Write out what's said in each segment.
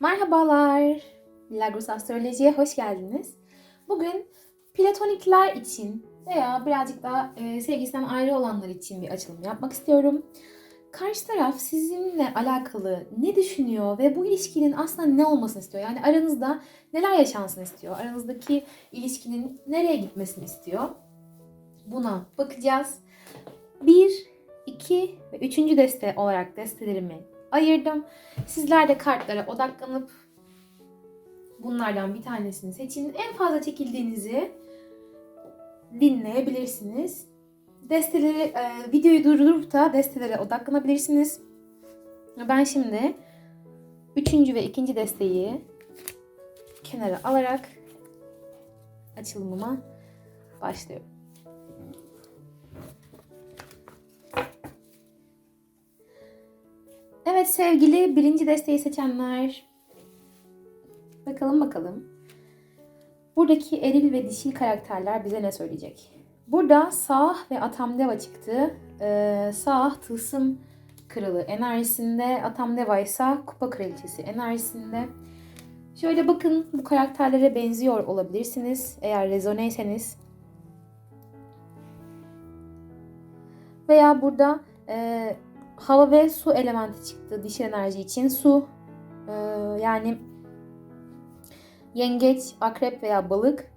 Merhabalar. Lagos Astroloji'ye hoş geldiniz. Bugün platonikler için veya birazcık daha e, sevgisinden ayrı olanlar için bir açılım yapmak istiyorum. Karşı taraf sizinle alakalı ne düşünüyor ve bu ilişkinin aslında ne olmasını istiyor? Yani aranızda neler yaşansın istiyor? Aranızdaki ilişkinin nereye gitmesini istiyor? Buna bakacağız. Bir, iki ve üçüncü deste olarak destelerimi ayırdım. Sizler de kartlara odaklanıp bunlardan bir tanesini seçin. En fazla çekildiğinizi dinleyebilirsiniz. Desteleri, e, videoyu durdurup da destelere odaklanabilirsiniz. Ben şimdi üçüncü ve ikinci desteği kenara alarak açılımıma başlıyorum. Evet sevgili birinci desteği seçenler. Bakalım bakalım. Buradaki eril ve dişil karakterler bize ne söyleyecek? Burada Sağ ve Atamdeva çıktı. Ee, Sağ tılsım kralı enerjisinde, Atamdeva ise kupa kraliçesi enerjisinde. Şöyle bakın bu karakterlere benziyor olabilirsiniz eğer rezoneyseniz. Veya burada e, hava ve su elementi çıktı dişil enerji için. Su e, yani yengeç, akrep veya balık.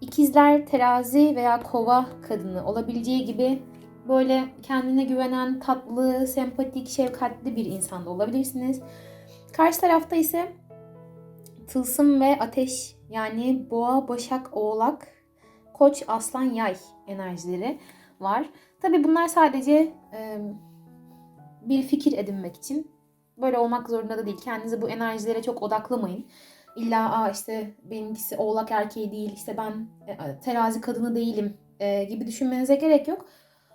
İkizler, terazi veya kova kadını olabileceği gibi böyle kendine güvenen, tatlı, sempatik, şefkatli bir insan da olabilirsiniz. Karşı tarafta ise tılsım ve ateş yani boğa, başak, oğlak, koç, aslan, yay enerjileri var. Tabi bunlar sadece e, bir fikir edinmek için. Böyle olmak zorunda da değil. Kendinizi bu enerjilere çok odaklamayın. İlla Aa işte benimkisi oğlak erkeği değil, işte ben e, terazi kadını değilim e, gibi düşünmenize gerek yok.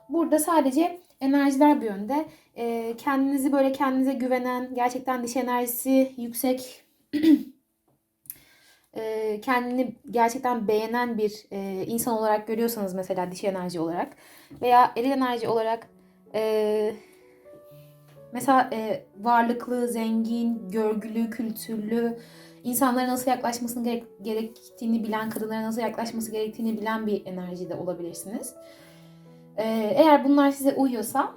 Burada sadece enerjiler bir yönde. E, kendinizi böyle kendinize güvenen, gerçekten dış enerjisi yüksek, e, kendini gerçekten beğenen bir e, insan olarak görüyorsanız mesela dişi enerji olarak veya eril enerji olarak e, mesela e, varlıklı, zengin, görgülü, kültürlü, insanlara nasıl yaklaşmasını gerek, gerektiğini bilen, kadınlara nasıl yaklaşması gerektiğini bilen bir enerjide olabilirsiniz. E, eğer bunlar size uyuyorsa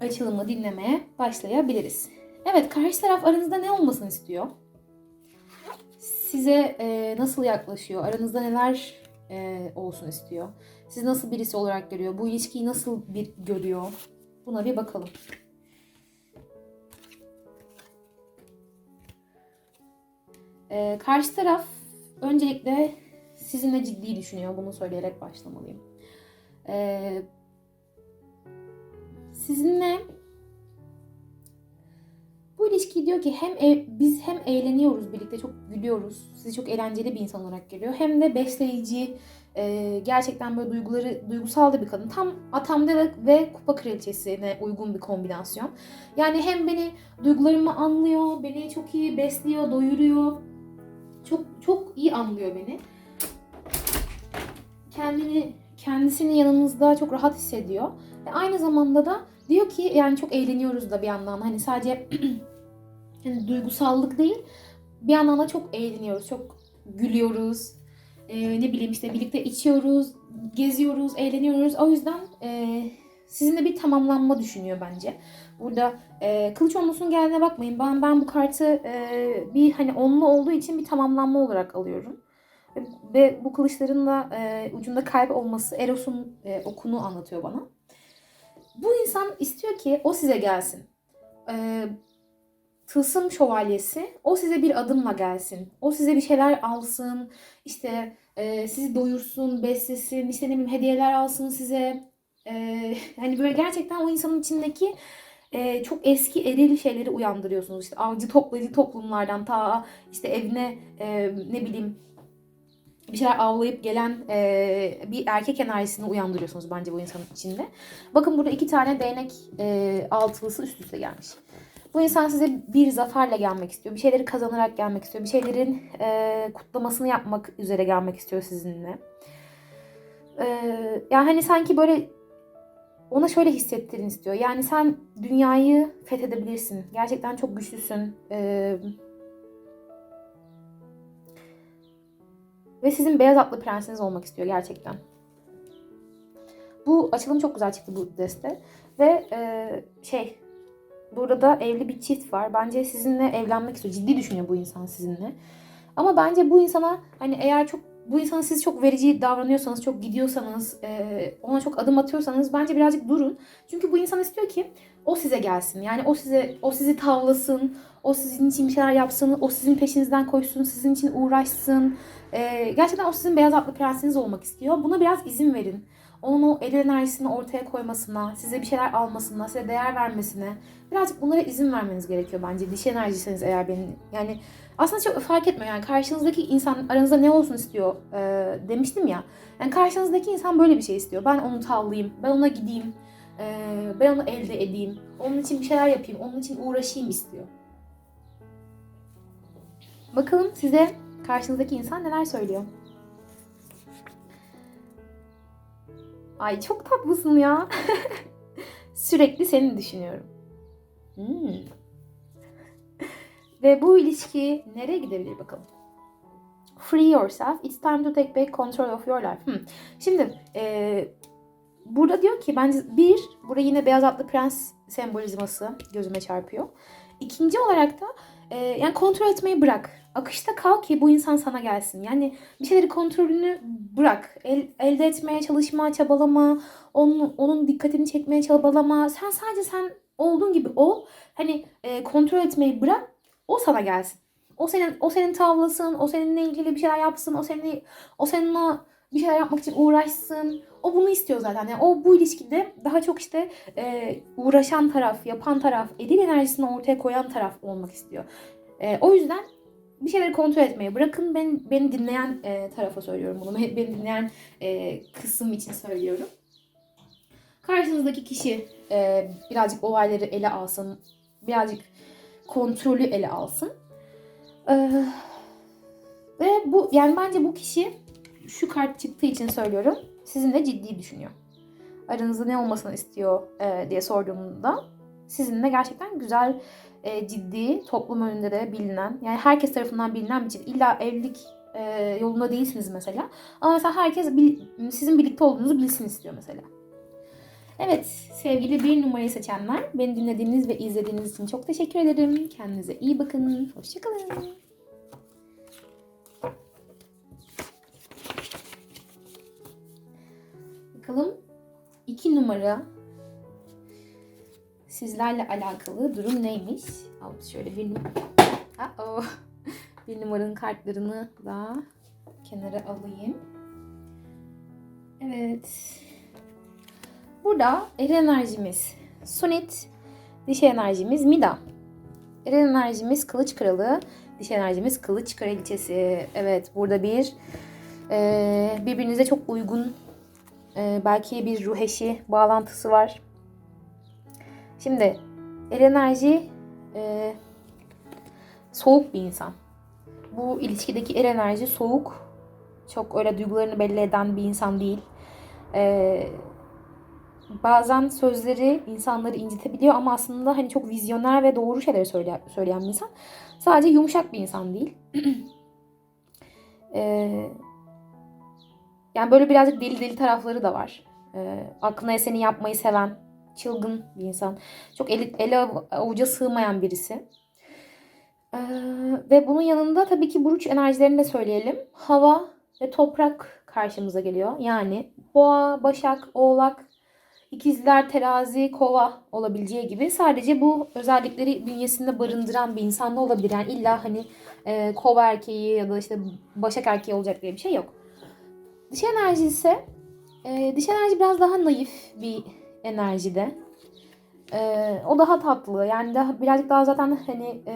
açılımı dinlemeye başlayabiliriz. Evet, karşı taraf aranızda ne olmasını istiyor? Size e, nasıl yaklaşıyor? Aranızda neler e, olsun istiyor? Siz nasıl birisi olarak görüyor? Bu ilişkiyi nasıl bir görüyor? Buna bir bakalım. Ee, karşı taraf öncelikle sizinle ciddi düşünüyor. Bunu söyleyerek başlamalıyım. Ee, sizinle bu ilişki diyor ki hem ev, biz hem eğleniyoruz birlikte çok gülüyoruz. Sizi çok eğlenceli bir insan olarak görüyor. Hem de besleyici, e, gerçekten böyle duyguları duygusal da bir kadın. Tam Atamda ve Kupa Kraliçesi'ne uygun bir kombinasyon. Yani hem beni duygularımı anlıyor, beni çok iyi besliyor, doyuruyor. Çok çok iyi anlıyor beni. Kendini kendisini yanımızda çok rahat hissediyor. Ve aynı zamanda da diyor ki yani çok eğleniyoruz da bir yandan. Hani sadece yani duygusallık değil. Bir yandan da çok eğleniyoruz. Çok gülüyoruz. Ee, ne bileyim işte birlikte içiyoruz, geziyoruz, eğleniyoruz. O yüzden e, sizinle bir tamamlanma düşünüyor bence. Burada e, kılıç onlusunun geldiğine bakmayın. Ben ben bu kartı e, bir hani onlu olduğu için bir tamamlanma olarak alıyorum. Ve, bu kılıçların da e, ucunda kalp olması Eros'un e, okunu anlatıyor bana. Bu insan istiyor ki o size gelsin. E, tılsım şövalyesi o size bir adımla gelsin. O size bir şeyler alsın. İşte e, sizi doyursun, beslesin. işte ne bileyim hediyeler alsın size. E, hani böyle gerçekten o insanın içindeki e, çok eski eril şeyleri uyandırıyorsunuz. İşte avcı toplayıcı toplumlardan ta işte evine e, ne bileyim bir şeyler avlayıp gelen e, bir erkek enerjisini uyandırıyorsunuz bence bu insanın içinde. Bakın burada iki tane değnek e, altılısı üst üste gelmiş. Bu insan size bir zaferle gelmek istiyor. Bir şeyleri kazanarak gelmek istiyor. Bir şeylerin e, kutlamasını yapmak üzere gelmek istiyor sizinle. E, yani hani sanki böyle ona şöyle hissettirin istiyor. Yani sen dünyayı fethedebilirsin. Gerçekten çok güçlüsün. Ee, ve sizin beyaz atlı prensiniz olmak istiyor gerçekten. Bu açılım çok güzel çıktı bu deste. Ve e, şey burada da evli bir çift var. Bence sizinle evlenmek istiyor. Ciddi düşünüyor bu insan sizinle. Ama bence bu insana hani eğer çok bu insana siz çok verici davranıyorsanız, çok gidiyorsanız, e, ona çok adım atıyorsanız bence birazcık durun. Çünkü bu insan istiyor ki o size gelsin. Yani o size o sizi tavlasın, o sizin için bir şeyler yapsın, o sizin peşinizden koşsun, sizin için uğraşsın. E, gerçekten o sizin beyaz atlı prensiniz olmak istiyor. Buna biraz izin verin. Onun o el enerjisini ortaya koymasına, size bir şeyler almasına, size değer vermesine birazcık bunlara izin vermeniz gerekiyor bence. Dişi enerjisiniz eğer benim yani aslında çok fark etmiyor yani karşınızdaki insan aranızda ne olsun istiyor e, demiştim ya. Yani karşınızdaki insan böyle bir şey istiyor. Ben onu tavlayayım, ben ona gideyim, e, ben onu elde edeyim, onun için bir şeyler yapayım, onun için uğraşayım istiyor. Bakalım size karşınızdaki insan neler söylüyor. Ay çok tatlısın ya. Sürekli seni düşünüyorum. Hmm. Ve bu ilişki nereye gidebilir bakalım. Free yourself. It's time to take back control of your life. Hmm. Şimdi e, burada diyor ki bence bir, burada yine beyaz atlı prens sembolizması gözüme çarpıyor. İkinci olarak da e, yani kontrol etmeyi bırak. Akışta kal ki bu insan sana gelsin. Yani bir şeyleri kontrolünü bırak. El, elde etmeye çalışma, çabalama, onun, onun dikkatini çekmeye çabalama. Sen sadece sen olduğun gibi ol. Hani e, kontrol etmeyi bırak. O sana gelsin. O senin o senin tavlasın, o seninle ilgili bir şeyler yapsın, o seninle o seninle bir şeyler yapmak için uğraşsın. O bunu istiyor zaten. Yani o bu ilişkide daha çok işte e, uğraşan taraf, yapan taraf, edil enerjisini ortaya koyan taraf olmak istiyor. E, o yüzden bir şeyleri kontrol etmeyi bırakın. Ben beni dinleyen e, tarafa söylüyorum bunu. Beni dinleyen e, kısım için söylüyorum. Karşınızdaki kişi e, birazcık olayları ele alsın. Birazcık kontrolü ele alsın. Ee, ve bu yani bence bu kişi şu kart çıktığı için söylüyorum. Sizinle ciddi düşünüyor. Aranızda ne olmasını istiyor e, diye sorduğumda sizinle gerçekten güzel, e, ciddi, toplum önünde de bilinen, yani herkes tarafından bilinen bir çift. İlla evlilik e, yolunda değilsiniz mesela. Ama mesela herkes bil, sizin birlikte olduğunuzu bilsin istiyor mesela. Evet sevgili bir numarayı seçenler beni dinlediğiniz ve izlediğiniz için çok teşekkür ederim. Kendinize iyi bakın. Hoşçakalın. Bakalım iki numara sizlerle alakalı durum neymiş? Al şöyle bir. Uh-oh. Bir numaranın kartlarını da kenara alayım. Evet. Burada eril enerjimiz Sunit, dişi enerjimiz Mida. Eril enerjimiz Kılıç Kralı, dişi enerjimiz Kılıç Kraliçesi. Evet burada bir e, birbirinize çok uygun e, belki bir ruh eşi bağlantısı var. Şimdi eril enerji e, soğuk bir insan. Bu ilişkideki eril enerji soğuk. Çok öyle duygularını belli eden bir insan değil. Eee bazen sözleri insanları incitebiliyor ama aslında hani çok vizyoner ve doğru şeyleri söyle, söyleyen bir insan. Sadece yumuşak bir insan değil. ee, yani böyle birazcık deli deli tarafları da var. Ee, aklına eseni yapmayı seven, çılgın bir insan. Çok eli, ele avuca sığmayan birisi. Ee, ve bunun yanında tabii ki buruç enerjilerini de söyleyelim. Hava ve toprak karşımıza geliyor. Yani boğa, başak, oğlak, İkizler, terazi, kova olabileceği gibi sadece bu özellikleri bünyesinde barındıran bir insan da olabilir. Yani illa hani e, kova erkeği ya da işte başak erkeği olacak diye bir şey yok. Dış enerji ise e, dış enerji biraz daha naif bir enerjide. E, o daha tatlı. Yani daha birazcık daha zaten hani e,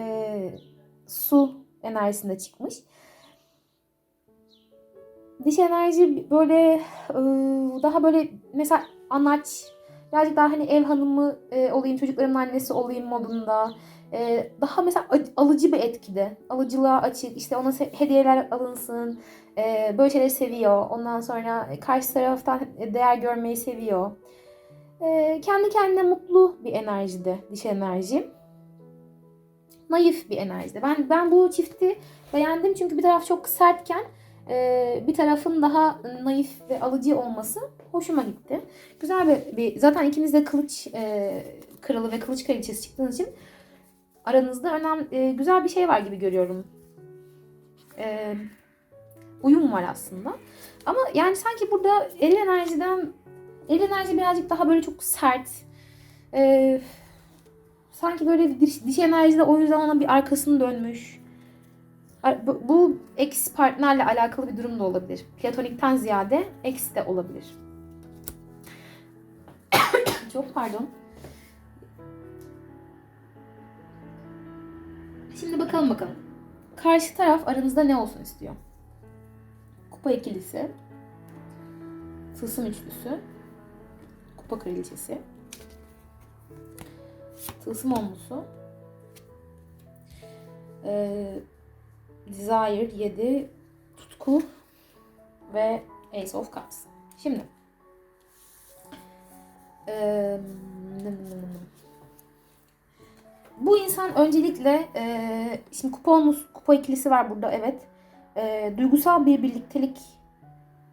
su enerjisinde çıkmış. Dış enerji böyle e, daha böyle mesela anaç birazcık daha hani ev hanımı e, olayım çocuklarımın annesi olayım modunda e, daha mesela alıcı bir etkide alıcılığa açık işte ona hediyeler alınsın e, böyle şeyleri seviyor ondan sonra karşı taraftan değer görmeyi seviyor e, kendi kendine mutlu bir enerjide dişi enerji naif bir enerjide ben ben bu çifti beğendim çünkü bir taraf çok sertken e, bir tarafın daha naif ve alıcı olması hoşuma gitti. Güzel bir, bir zaten ikiniz de kılıç e, kralı ve kılıç kraliçesi çıktığınız için aranızda önemli e, güzel bir şey var gibi görüyorum. E, uyum var aslında. Ama yani sanki burada eril enerjiden eril enerji birazcık daha böyle çok sert. E, sanki böyle diş, dişi enerji de o yüzden ona bir arkasını dönmüş. Bu, bu ex partnerle alakalı bir durum da olabilir. Platonikten ziyade ex de olabilir. Çok pardon. Şimdi bakalım bakalım. Karşı taraf aranızda ne olsun istiyor? Kupa ikilisi. Tılsım üçlüsü. Kupa kraliçesi. Tılsım onlusu. Ee, Desire 7, Tutku ve Ace of Cups. Şimdi. Ee, bu insan öncelikle e, şimdi kupa olmuş, kupa ikilisi var burada evet. E, duygusal bir birliktelik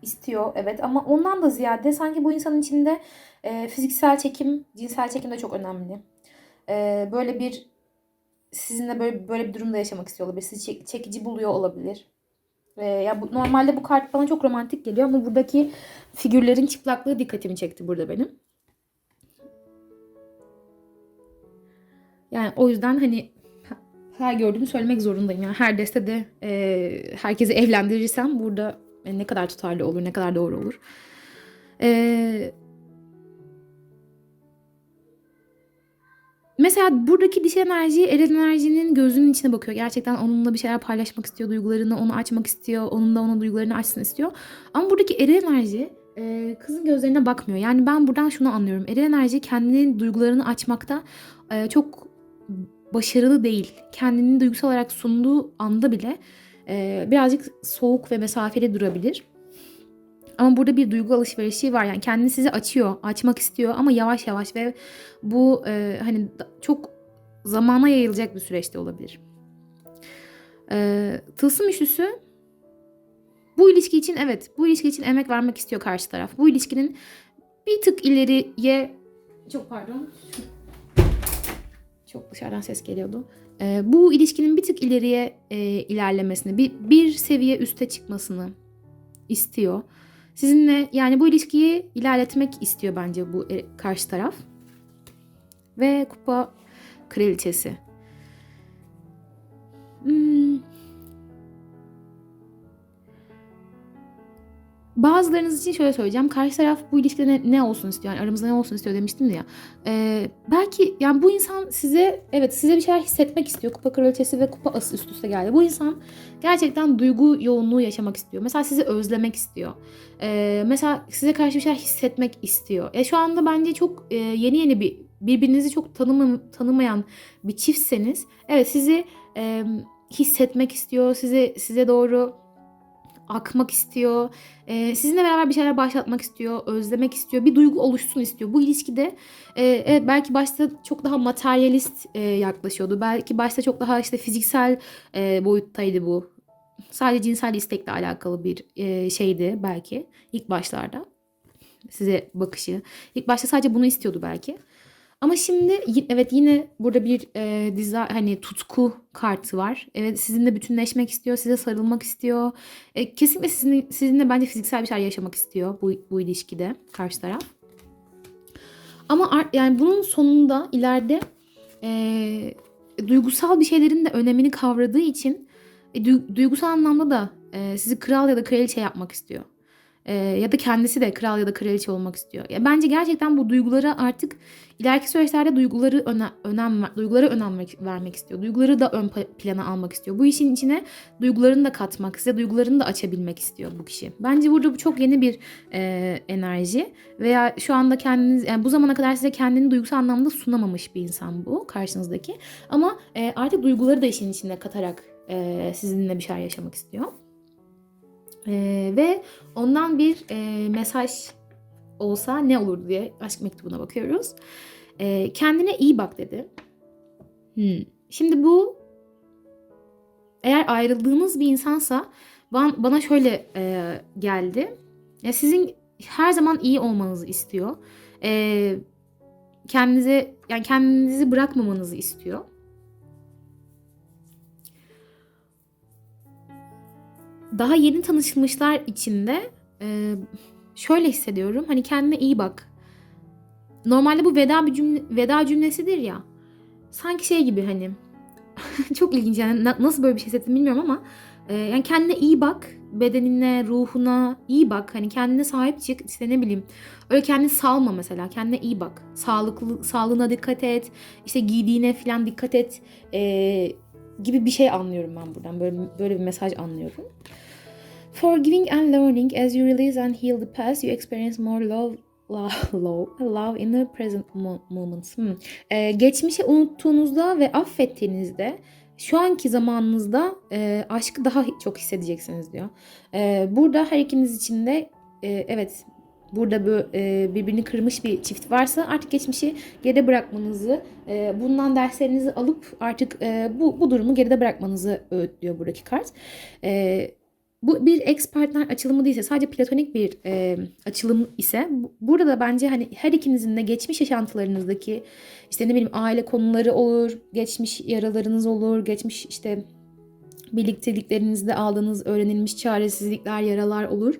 istiyor evet ama ondan da ziyade sanki bu insanın içinde e, fiziksel çekim, cinsel çekim de çok önemli. E, böyle bir sizinle böyle böyle bir durumda yaşamak istiyor olabilir. Sizi çek- çekici buluyor olabilir. Ee, ya bu, normalde bu kart bana çok romantik geliyor ama buradaki figürlerin çıplaklığı dikkatimi çekti burada benim. Yani o yüzden hani her gördüğümü söylemek zorundayım. Yani her destede e, herkesi evlendirirsem burada e, ne kadar tutarlı olur, ne kadar doğru olur. Eee Mesela buradaki dişi enerji eril enerjinin gözünün içine bakıyor. Gerçekten onunla bir şeyler paylaşmak istiyor. Duygularını onu açmak istiyor. Onun da ona duygularını açsın istiyor. Ama buradaki eril enerji e, kızın gözlerine bakmıyor. Yani ben buradan şunu anlıyorum. Eril enerji kendinin duygularını açmakta e, çok başarılı değil. Kendini duygusal olarak sunduğu anda bile e, birazcık soğuk ve mesafeli durabilir. Ama burada bir duygu alışverişi var. Yani kendini size açıyor, açmak istiyor ama yavaş yavaş ve bu e, hani çok zamana yayılacak bir süreçte olabilir. E, tılsım üçlüsü bu ilişki için evet, bu ilişki için emek vermek istiyor karşı taraf. Bu ilişkinin bir tık ileriye çok pardon. Çok dışarıdan ses geliyordu. E, bu ilişkinin bir tık ileriye e, ilerlemesini, bir, bir seviye üste çıkmasını istiyor. Sizinle yani bu ilişkiyi ilerletmek istiyor bence bu e, karşı taraf. Ve kupa kraliçesi. Hmm. Bazılarınız için şöyle söyleyeceğim. Karşı taraf bu ilişkide ne, ne olsun istiyor? Yani aramızda ne olsun istiyor demiştim ya. Ee, belki yani bu insan size evet size bir şeyler hissetmek istiyor. Kupa kraliçesi ve kupa ası üst üste geldi. Bu insan gerçekten duygu yoğunluğu yaşamak istiyor. Mesela sizi özlemek istiyor. Ee, mesela size karşı bir şeyler hissetmek istiyor. E, şu anda bence çok e, yeni yeni bir birbirinizi çok tanımam, tanımayan bir çiftseniz evet sizi e, hissetmek istiyor. Size size doğru akmak istiyor. E, sizinle beraber bir şeyler başlatmak istiyor. Özlemek istiyor. Bir duygu oluşsun istiyor. Bu ilişkide e, evet belki başta çok daha materyalist e, yaklaşıyordu. Belki başta çok daha işte fiziksel e, boyuttaydı bu. Sadece cinsel istekle alakalı bir e, şeydi belki ilk başlarda. Size bakışı. İlk başta sadece bunu istiyordu belki. Ama şimdi evet yine burada bir e, dizi hani tutku kartı var. Evet sizinle bütünleşmek istiyor, size sarılmak istiyor. E, kesinlikle sizinle, sizinle bence fiziksel bir şeyler yaşamak istiyor bu, bu ilişkide karşı taraf. Ama yani bunun sonunda ileride e, duygusal bir şeylerin de önemini kavradığı için e, du- duygusal anlamda da e, sizi kral ya da kraliçe yapmak istiyor. E, ya da kendisi de kral ya da kraliçe olmak istiyor. Ya bence gerçekten bu duygulara artık ileriki süreçlerde duyguları öne, önem duygulara önem ver- vermek istiyor. Duyguları da ön plana almak istiyor. Bu işin içine duygularını da katmak, size duygularını da açabilmek istiyor bu kişi. Bence burada bu çok yeni bir e, enerji veya şu anda kendiniz yani bu zamana kadar size kendini duygusal anlamda sunamamış bir insan bu karşınızdaki. Ama e, artık duyguları da işin içine katarak e, sizinle bir şeyler yaşamak istiyor. E, ve ondan bir e, mesaj olsa ne olur diye aşk mektubuna bakıyoruz. E, kendine iyi bak dedi. Hmm. Şimdi bu eğer ayrıldığınız bir insansa Bana, bana şöyle e, geldi. Ya sizin her zaman iyi olmanızı istiyor. E, kendinize yani kendinizi bırakmamanızı istiyor. Daha yeni tanışılmışlar içinde e, şöyle hissediyorum. Hani kendine iyi bak. Normalde bu veda bir cümle, veda cümlesidir ya. Sanki şey gibi hani çok ilginç yani na- nasıl böyle bir şey hissettim bilmiyorum ama e, yani kendine iyi bak. Bedenine, ruhuna iyi bak. Hani kendine sahip çık. İşte ne bileyim. Öyle kendini salma mesela. Kendine iyi bak. Sağlıklı sağlığına dikkat et. İşte giydiğine falan dikkat et. E, gibi bir şey anlıyorum ben buradan. Böyle böyle bir mesaj anlıyorum. Forgiving and learning as you release and heal the past, you experience more love love, love, love in the present mo- moments. Hmm. Ee, geçmişi unuttuğunuzda ve affettiğinizde şu anki zamanınızda e, aşkı daha çok hissedeceksiniz diyor. Ee, burada her ikiniz için de e, evet burada bu e, birbirini kırmış bir çift varsa artık geçmişi geride bırakmanızı, e, bundan derslerinizi alıp artık e, bu bu durumu geride bırakmanızı öğütlüyor buradaki kart. E, bu bir ex partner açılımı değilse sadece platonik bir e, açılım ise bu- burada da bence hani her ikinizin de geçmiş yaşantılarınızdaki işte ne bileyim aile konuları olur, geçmiş yaralarınız olur, geçmiş işte birlikteliklerinizde aldığınız öğrenilmiş çaresizlikler, yaralar olur.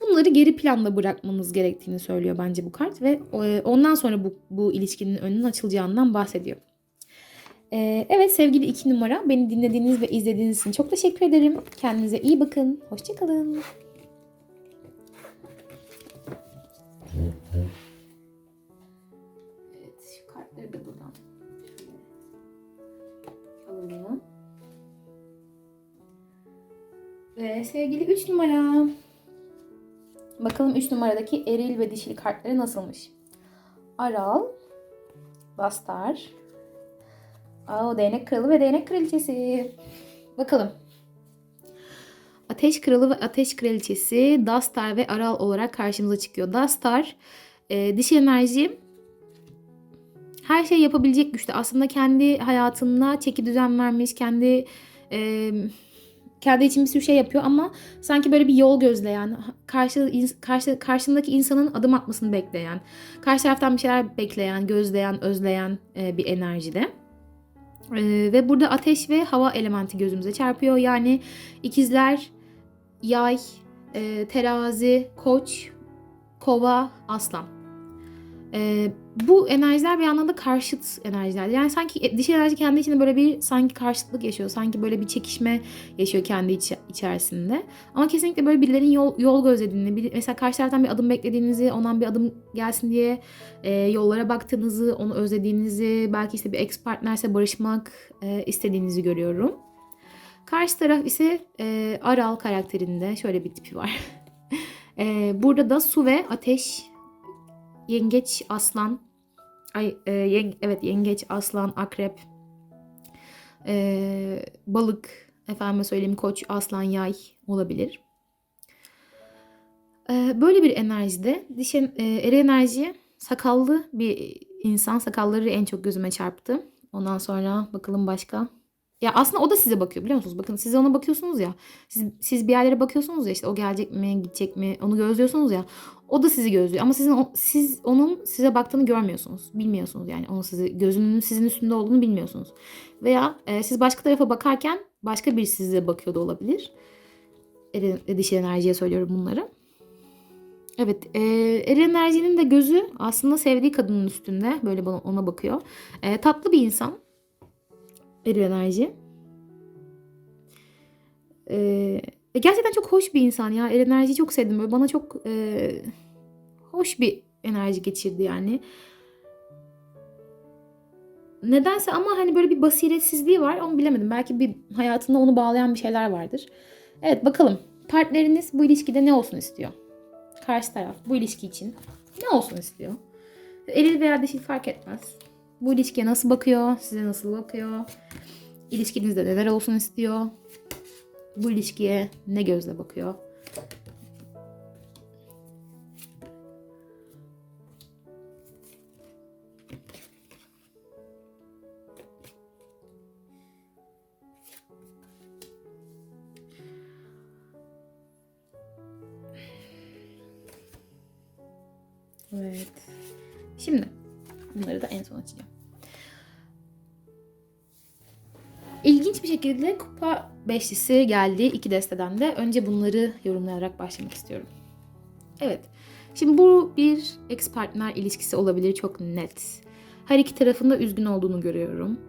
Bunları geri planda bırakmanız gerektiğini söylüyor bence bu kart ve e, ondan sonra bu, bu ilişkinin önünün açılacağından bahsediyor. Ee, evet sevgili iki numara beni dinlediğiniz ve izlediğiniz için çok teşekkür ederim. Kendinize iyi bakın. Hoşçakalın. Evet kartları da buradan alalım. Ve sevgili 3 numara. Bakalım 3 numaradaki eril ve dişil kartları nasılmış? Aral, Bastar, Aa, değnek kralı ve değnek kraliçesi. Bakalım. Ateş kralı ve ateş kraliçesi Dastar ve Aral olarak karşımıza çıkıyor. Dastar e, dişi enerji her şey yapabilecek güçte. Aslında kendi hayatında çeki düzen vermiş, kendi e, kendi için bir sürü şey yapıyor ama sanki böyle bir yol gözleyen, karşı, karşı karşındaki insanın adım atmasını bekleyen, karşı taraftan bir şeyler bekleyen, gözleyen, özleyen e, bir enerjide. Ee, ve burada ateş ve hava elementi gözümüze çarpıyor. Yani ikizler, yay, e, terazi, koç, kova, aslan. Ee, bu enerjiler bir yandan da karşıt enerjiler. Yani sanki dişi enerji kendi içinde böyle bir sanki karşıtlık yaşıyor. Sanki böyle bir çekişme yaşıyor kendi içi- içerisinde. Ama kesinlikle böyle birilerinin yol, yol gözlediğini, bir- mesela karşı taraftan bir adım beklediğinizi, ondan bir adım gelsin diye e, yollara baktığınızı, onu özlediğinizi, belki işte bir ex partnerse barışmak e, istediğinizi görüyorum. Karşı taraf ise e, Aral karakterinde şöyle bir tipi var. e, burada da su ve ateş, yengeç, aslan, ay e, yeng- evet yengeç, aslan, akrep, e, balık, efendime söyleyeyim koç, aslan, yay olabilir. E, böyle bir enerjide dişi, e, eri enerji sakallı bir insan. Sakalları en çok gözüme çarptı. Ondan sonra bakalım başka. Ya aslında o da size bakıyor biliyor musunuz? Bakın siz ona bakıyorsunuz ya. Siz, siz bir yerlere bakıyorsunuz ya işte o gelecek mi, gidecek mi onu gözlüyorsunuz ya. O da sizi gözlüyor ama sizin siz onun size baktığını görmüyorsunuz. Bilmiyorsunuz yani onun sizi gözünün sizin üstünde olduğunu bilmiyorsunuz. Veya e, siz başka tarafa bakarken başka biri size bakıyor da olabilir. Dişil enerjiye söylüyorum bunları. Evet, e, eri enerjinin de gözü aslında sevdiği kadının üstünde. Böyle ona bakıyor. E, tatlı bir insan. Eri enerji. E, gerçekten çok hoş bir insan ya. Eri enerjiyi çok sevdim. Böyle bana çok e, hoş bir enerji geçirdi yani. Nedense ama hani böyle bir basiretsizliği var. Onu bilemedim. Belki bir hayatında onu bağlayan bir şeyler vardır. Evet bakalım. Partneriniz bu ilişkide ne olsun istiyor? Karşı taraf bu ilişki için ne olsun istiyor? Eril veya dişil fark etmez. Bu ilişkiye nasıl bakıyor? Size nasıl bakıyor? İlişkinizde neler olsun istiyor? Bu ilişkiye ne gözle bakıyor? Evet. Şimdi bunları da en son açacağım. İlginç bir şekilde kupa beşlisi geldi iki desteden de. Önce bunları yorumlayarak başlamak istiyorum. Evet. Şimdi bu bir ex partner ilişkisi olabilir çok net. Her iki tarafın da üzgün olduğunu görüyorum.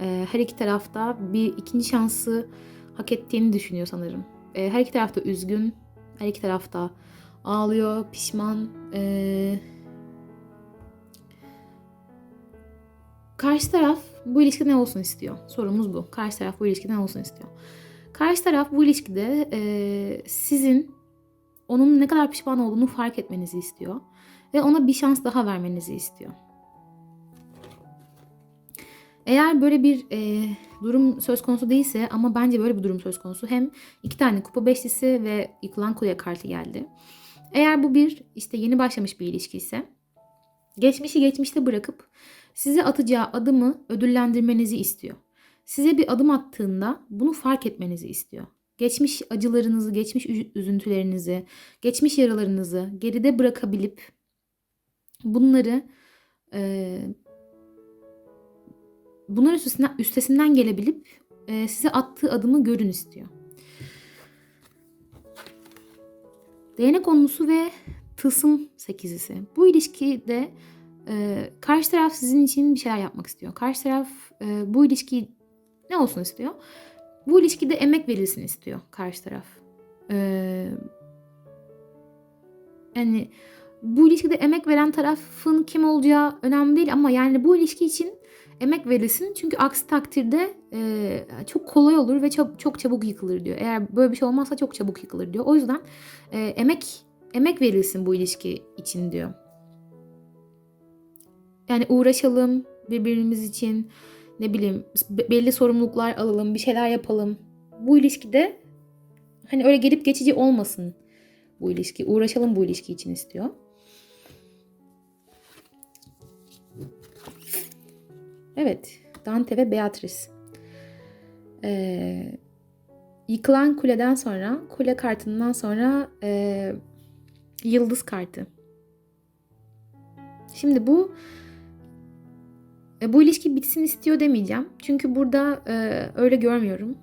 Ee, her iki tarafta bir ikinci şansı hak ettiğini düşünüyor sanırım. Ee, her iki tarafta üzgün. Her iki tarafta ağlıyor, pişman. Ee, karşı taraf bu ilişkide ne olsun istiyor? Sorumuz bu. Karşı taraf bu ilişkide ne olsun istiyor? Karşı taraf bu ilişkide e, sizin onun ne kadar pişman olduğunu fark etmenizi istiyor. Ve ona bir şans daha vermenizi istiyor. Eğer böyle bir e, durum söz konusu değilse ama bence böyle bir durum söz konusu. Hem iki tane kupa beşlisi ve yıkılan kuleye kartı geldi. Eğer bu bir işte yeni başlamış bir ilişki ise geçmişi geçmişte bırakıp size atacağı adımı ödüllendirmenizi istiyor. Size bir adım attığında bunu fark etmenizi istiyor. Geçmiş acılarınızı, geçmiş üzüntülerinizi, geçmiş yaralarınızı geride bırakabilip bunları e, bunların üstesinden, üstesinden gelebilip e, size attığı adımı görün istiyor. Değnek onlusu ve tılsım sekizisi. Bu ilişkide e, karşı taraf sizin için bir şeyler yapmak istiyor. Karşı taraf e, bu ilişki ne olsun istiyor? Bu ilişkide emek verilsin istiyor karşı taraf. E, yani bu ilişkide emek veren tarafın kim olacağı önemli değil ama yani bu ilişki için emek verilsin. Çünkü aksi takdirde e, çok kolay olur ve çok, çok çabuk yıkılır diyor. Eğer böyle bir şey olmazsa çok çabuk yıkılır diyor. O yüzden e, emek emek verilsin bu ilişki için diyor. Yani uğraşalım birbirimiz için ne bileyim belli sorumluluklar alalım, bir şeyler yapalım. Bu ilişkide hani öyle gelip geçici olmasın bu ilişki. Uğraşalım bu ilişki için istiyor. Evet, Dante ve Beatrice. Ee, yıkılan kuleden sonra, kule kartından sonra e, yıldız kartı. Şimdi bu e, bu ilişki bitsin istiyor demeyeceğim. Çünkü burada e, öyle görmüyorum.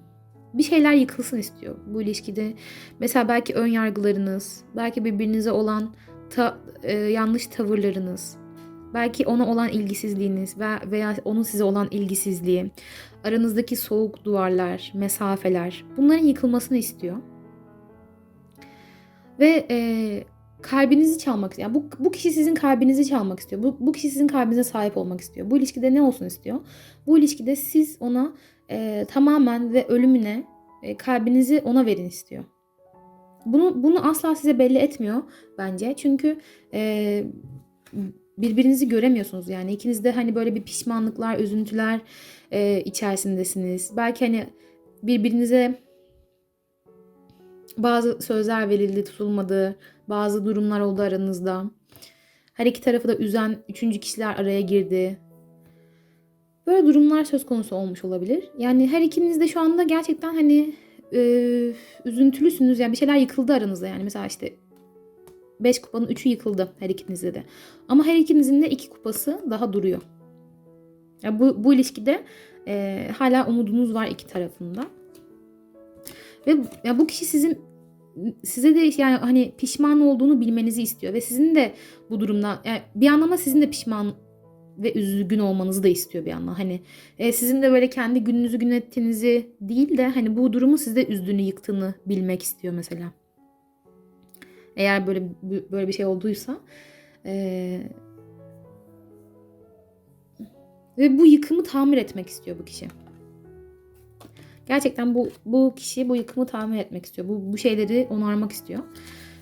Bir şeyler yıkılsın istiyor bu ilişkide. Mesela belki ön yargılarınız, belki birbirinize olan ta, e, yanlış tavırlarınız, belki ona olan ilgisizliğiniz veya onun size olan ilgisizliği, aranızdaki soğuk duvarlar, mesafeler bunların yıkılmasını istiyor. Ve e, kalbinizi çalmak istiyor. Yani bu, bu kişi sizin kalbinizi çalmak istiyor. Bu, bu kişi sizin kalbinize sahip olmak istiyor. Bu ilişkide ne olsun istiyor? Bu ilişkide siz ona e, tamamen ve ölümüne e, kalbinizi ona verin istiyor. Bunu bunu asla size belli etmiyor bence. Çünkü e, birbirinizi göremiyorsunuz yani. ikiniz de hani böyle bir pişmanlıklar, üzüntüler e, içerisindesiniz. Belki hani birbirinize bazı sözler verildi, tutulmadı. Bazı durumlar oldu aranızda. Her iki tarafı da üzen üçüncü kişiler araya girdi. Böyle durumlar söz konusu olmuş olabilir. Yani her ikiniz de şu anda gerçekten hani e, üzüntülüsünüz. Yani bir şeyler yıkıldı aranızda yani. Mesela işte 5 kupanın 3'ü yıkıldı her ikinizde de. Ama her ikinizin de 2 kupası daha duruyor. Yani bu, bu ilişkide e, hala umudunuz var iki tarafında. Ve ya bu kişi sizin size de yani hani pişman olduğunu bilmenizi istiyor ve sizin de bu durumda yani bir anlamda sizin de pişman ve üzgün olmanızı da istiyor bir yandan. Hani e, sizin de böyle kendi gününüzü gün ettiğinizi değil de hani bu durumu sizde üzdüğünü, yıktığını bilmek istiyor mesela. Eğer böyle böyle bir şey olduysa e, ve bu yıkımı tamir etmek istiyor bu kişi. Gerçekten bu bu kişi bu yıkımı tamir etmek istiyor. Bu bu şeyleri onarmak istiyor.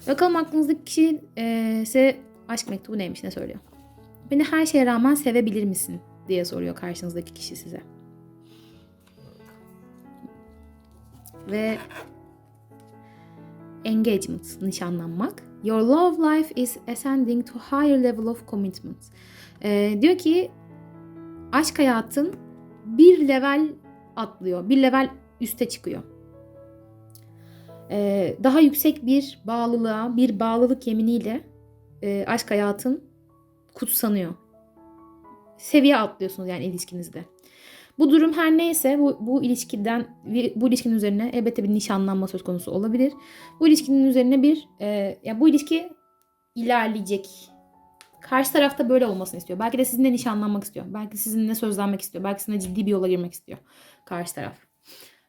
Bakalım aklınızdaki kişi e, size aşk mektubu neymiş ne söylüyor? Beni her şeye rağmen sevebilir misin diye soruyor karşınızdaki kişi size. Ve engagement, nişanlanmak. Your love life is ascending to higher level of commitment. Ee, diyor ki aşk hayatın bir level atlıyor. Bir level üste çıkıyor. Ee, daha yüksek bir bağlılığa, bir bağlılık yeminiyle e, aşk hayatın kutsanıyor. Seviye atlıyorsunuz yani ilişkinizde. Bu durum her neyse bu, bu ilişkiden bu ilişkinin üzerine elbette bir nişanlanma söz konusu olabilir. Bu ilişkinin üzerine bir e, ya bu ilişki ilerleyecek. Karşı tarafta böyle olmasını istiyor. Belki de sizinle nişanlanmak istiyor. Belki sizinle sözlenmek istiyor. Belki sizinle ciddi bir yola girmek istiyor karşı taraf.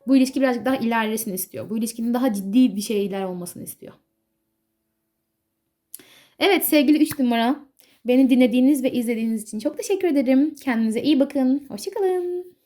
Bu ilişki birazcık daha ilerlesin istiyor. Bu ilişkinin daha ciddi bir şeyler olmasını istiyor. Evet sevgili 3 numara. Beni dinlediğiniz ve izlediğiniz için çok teşekkür ederim. Kendinize iyi bakın. Hoşçakalın.